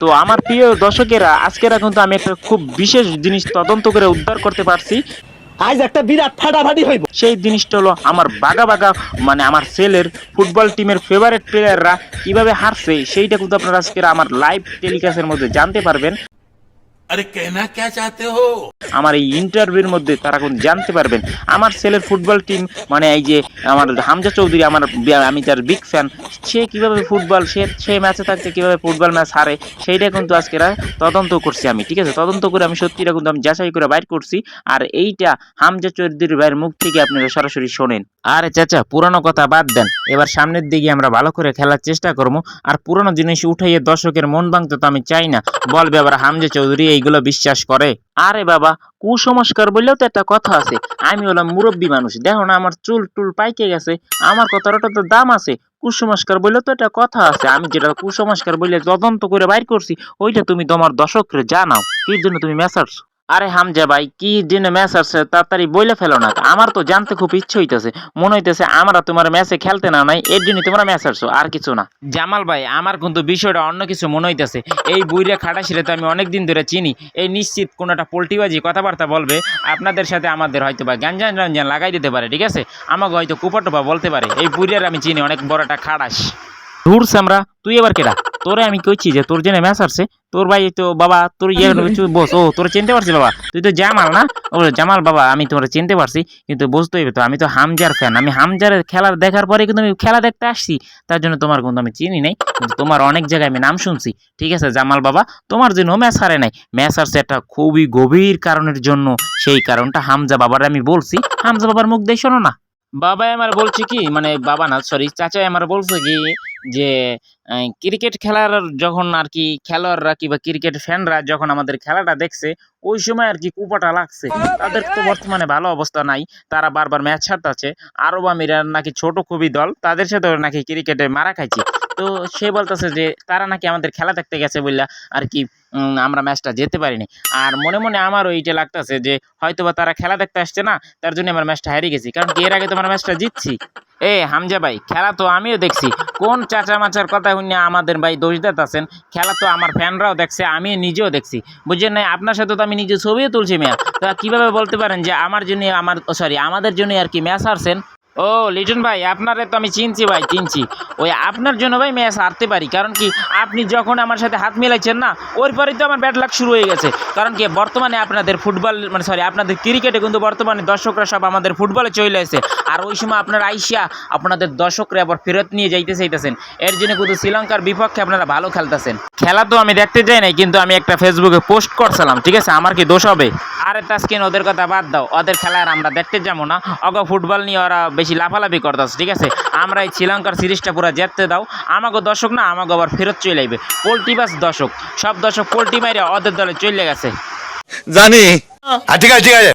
তো আমার প্রিয় দর্শকেরা আজকেরা কিন্তু আমি একটা খুব বিশেষ জিনিস তদন্ত করে উদ্ধার করতে পারছি। আজ একটা বিরাট ফাটাফাটি হইব। সেই জিনিসটা হলো আমার বাগা বাগা মানে আমার সেলের ফুটবল টিমের ফেভারিট প্লেয়াররা কীভাবে হারছে সেইটা কিন্তু আপনারা আজকের আমার লাইভ টেলিকাস্টের মধ্যে জানতে পারবেন। আরে কেনা কে চাতে হো? আমার এই ইন্টারভিউর মধ্যে তারা কিন্তু জানতে পারবেন। আমার ছেলের ফুটবল টিম মানে এই যে আমার হামজা চৌধুরী, আমার আমি তার বিগ ফ্যান সে কীভাবে ফুটবল সে সে ম্যাচে থাকতে কীভাবে ফুটবল ম্যাচ হারে, সেইটা কিন্তু আজকে তদন্ত করছি আমি, ঠিক আছে? তদন্ত করে আমি সত্যিটা কিন্তু আমি যাচাই করে বাইর করছি। আর এইটা হামজা চৌধুরীর ভাইয়ের মুখ থেকে আপনারা সরাসরি শোনেন। আর চাচা, পুরানো কথা বাদ দেন। এবার সামনের দিকে আমরা ভালো করে খেলার চেষ্টা করব। আর পুরনো জিনিস উঠাইয়ে দর্শকের মন ভাঙতে তো আমি চাই না। বলবে আবার হামজা চৌধুরী এইগুলো বিশ্বাস করে? আরে বাবা, কুসংস্কার বললেও তো একটা কথা আছে। আমি হলাম মুরব্বী মানুষ, দেখো না আমার চুল টুল পাইকে গেছে, আমার কথাটা তো দাম আছে। কুসংস্কার বললেও তো একটা কথা আছে, আমি যেটা কুসংস্কার বললে তদন্ত করে বাইর করছি, ওইটা তুমি তোমার দর্শকরে জানাও কি জন্য তুমি মেসার্স আরে হামজা ভাই, কি জন্য ম্যাচ আসছে তাড়াতাড়ি বইলে ফেলো না আমার তো জানতে খুব ইচ্ছে হইতেছে। মনে হইতেছে আমরা তোমার ম্যাচে খেলতে না নাই, এর জন্য তোমরা ম্যাচ আসছো আর কিছু না। জামাল ভাই, আমার কিন্তু বিষয়টা অন্য কিছু মনে হইতেছে। এই বুইরা খাটাশিরে তো আমি অনেক দিন ধরে চিনি। এই নিশ্চিত কোনো একটা পোল্ট্রিবাজি কথাবার্তা বলবে, আপনাদের সাথে আমাদের হয়তো বা গ্যাঞ্জান রঞ্জান লাগাই দিতে পারে, ঠিক আছে? আমাকে হয়তো কুপাটোপা বলতে পারে। এই বুইরার আমি চিনি, অনেক বড় একটা খাটাস। দূর আমরা তুই এবার কেডা? তোরে আমি কইছি যে তোর জেনে ম্যাচ আসছে তোর ভাই তো বাবা, তোর ইয়ে কিছু বস, ও তোর চিনতে পারছি বাবা। তুই তো জামাল না? ও জামাল বাবা, আমি তোমার চিনতে পারছি, কিন্তু বুঝতে হইবে তো, আমি তো হামজার ফ্যান আমি হামজার খেলার দেখার পরে কিন্তু আমি খেলা দেখতে আসছি, তার জন্য তোমার কিন্তু আমি চিনি নাই, কিন্তু তোমার অনেক জায়গায় আমি নাম শুনছি। ঠিক আছে, জামাল বাবা, তোমার জন্য ম্যাচ হারে নাই। ম্যাচ হারছে একটা খুবই গভীর কারণের জন্য, সেই কারণটা হামজা বাবার আমি বলছি। হামজা বাবার মুখ দিয়ে শোনো না। বাবাই আমার বলছে কি মানে বাবা না সরি চাচাই আমার বলছে কি যে ক্রিকেট খেলার যখন আর কি খেলোয়াড়রা কি বা ক্রিকেট ফ্যানরা যখন আমাদের খেলাটা দেখছে, ওই সময় আর কি কুপাটা লাগছে। তাদের তো বর্তমানে ভালো অবস্থা নাই। তারা বারবার ম্যাচ হারতাছে। আরব আমিরার নাকি ছোট খুবই দল, তাদের সাথে নাকি ক্রিকেটে মারা খাইছে। তো সে বলতেছে যে, তারা নাকি আমাদের খেলা দেখতে গেছে বললা আর কি আমরা ম্যাচটা যেতে পারিনি। আর মনে মনে আমার ওইটা লাগতেছে যে, হয়তোবা তারা খেলা দেখতে আসছে না, তার জন্য আমার ম্যাচটা হারিয়ে গেছি। কারণ এর আগে তো আমরা ম্যাচটা জিতছি। এ, হামজা ভাই, খেলা তো আমিও দেখছি। কোন চাচা মাচার কথা শুনে আমাদের ভাই দোষ দিতেছেন? খেলা তো আমার ফ্যানরাও দেখছে আমি নিজেও দেখছি। বুঝছেন না আপনার সাথে তো আমি নিজে ছবিও তুলছি ম্যাচ তা কীভাবে বলতে পারেন যে আমার জন্য আমার সরি আমাদের জন্য আর কি ম্যাচ হারছেন? ও, লিটন ভাই, আপনারে তো আমি চিনছি ভাই, চিনছি। ওই আপনার জন্য ভাই ম্যাচ হারতে পারি, কারণ কি আপনি যখন আমার সাথে হাত মিলাইছেন না, ওর পরেই তো আমার ব্যাট লাগ শুরু হয়ে গেছে। কারণ কি, বর্তমানে আপনাদের ফুটবল মানে সরি আপনাদের ক্রিকেটে কিন্তু বর্তমানে দর্শকরা সব আমাদের ফুটবলে চলে এসে আর ওই সময় আপনার আইসিয়া আপনাদের দর্শকরা আবার ফেরত নিয়ে যাইতে চাইতেছেন। এর জন্য কিন্তু শ্রীলঙ্কার বিপক্ষে আপনারা ভালো খেলতেছেন। খেলা তো আমি দেখতে যাই নাই কিন্তু আমি একটা ফেসবুকে পোস্ট করছিলাম ঠিক আছে? আমার কি দোষ হবে? আরে তাস্কিন ওদের কথা বাদ দাও। ওদের খেলা আর আমরা দেখতে যাব না। অগ ফুটবল নিয়ে ওরা বেশি লাফালাফি করতেছে ঠিক আছে? আমরা এই শ্রীলঙ্কার সিরিজটা পুরো জিততে দাও। আমাকে দর্শক না আমাকে আবার ফেরত চলে আইবে। পোল্ট্রি বাস দর্শক। সব দর্শক পোল্ট্রি মাইরে ওদের দলে চলে গেছে। জানি। ঠিক আছে ঠিক আছে।